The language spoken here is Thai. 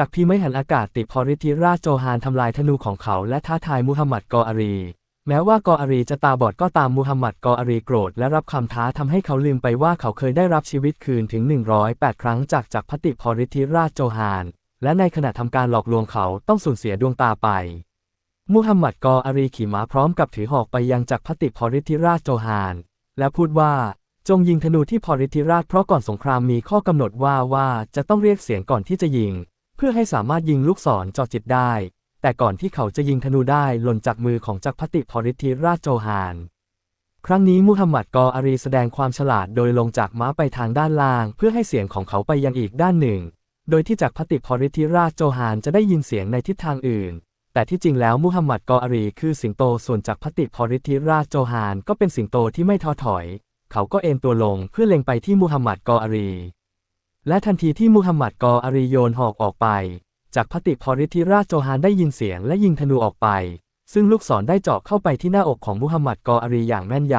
จากพีไม่หันอากาศติดพอริธิราชโจฮานทำลายธนูของเขาและท้าทายมุฮัมหมัดกออารี แม้ว่ากออารีจะตาบอดก็ตามมุฮัมหมัดกออารีโกรธและรับคำท้าทำให้เขาลืมไปว่าเขาเคยได้รับชีวิตคืนถึง 108 ครั้งจากจากพติพอริธิราชโจฮาน และในขณะทำการหลอกลวงเขาต้องสูญเสียดวงตาไปมุฮัมหมัดกออารีขี่ม้าพร้อมกับถือหอกไปยังจักรพติพอริธิราชโจฮาน และพูดว่าจงยิงธนูที่พอริธิราชเพราะก่อนสงครามมีข้อกำหนดว่าว่าจะต้องเรียกเสียงก่อนที่จะยิง เพื่อให้สามารถยิงลูกศรจาะจิตได้ แต่ก่อนที่เขาจะยิงธนูได้หล่นจากมือของจักรพติพอริธิราชโจฮานครั้งนี้มุฮัมหมัดกออารีแสดงความฉลาดโดยลงจากม้าไปทางด้านล่าง เพื่อให้เสียงของเขาไปยังอีกด้านหนึ่ง โดยที่จักรพติพอริธิราชโจฮานจะได้ยินเสียงในทิศทางอื่น แต่ที่จริงแล้วมุฮัมหมัดกออารีคือสิงโตส่วนจักรพติพอริธิราชโจฮานก็เป็นสิงโตที่ไม่ท้อถอย เขาก็เอ็นตัวลงเพื่อเล็งไปที่มุฮัมหมัดกออารี และทันทีที่มุฮัมหมัดกออารีโยนหอกออกไป จากพติพอริธิราชโจฮานได้ยินเสียงและยิงธนูออกไป ซึ่งลูกศรได้เจาะเข้าไปที่หน้าอกของมุฮัมหมัดกออารีอย่างแม่นย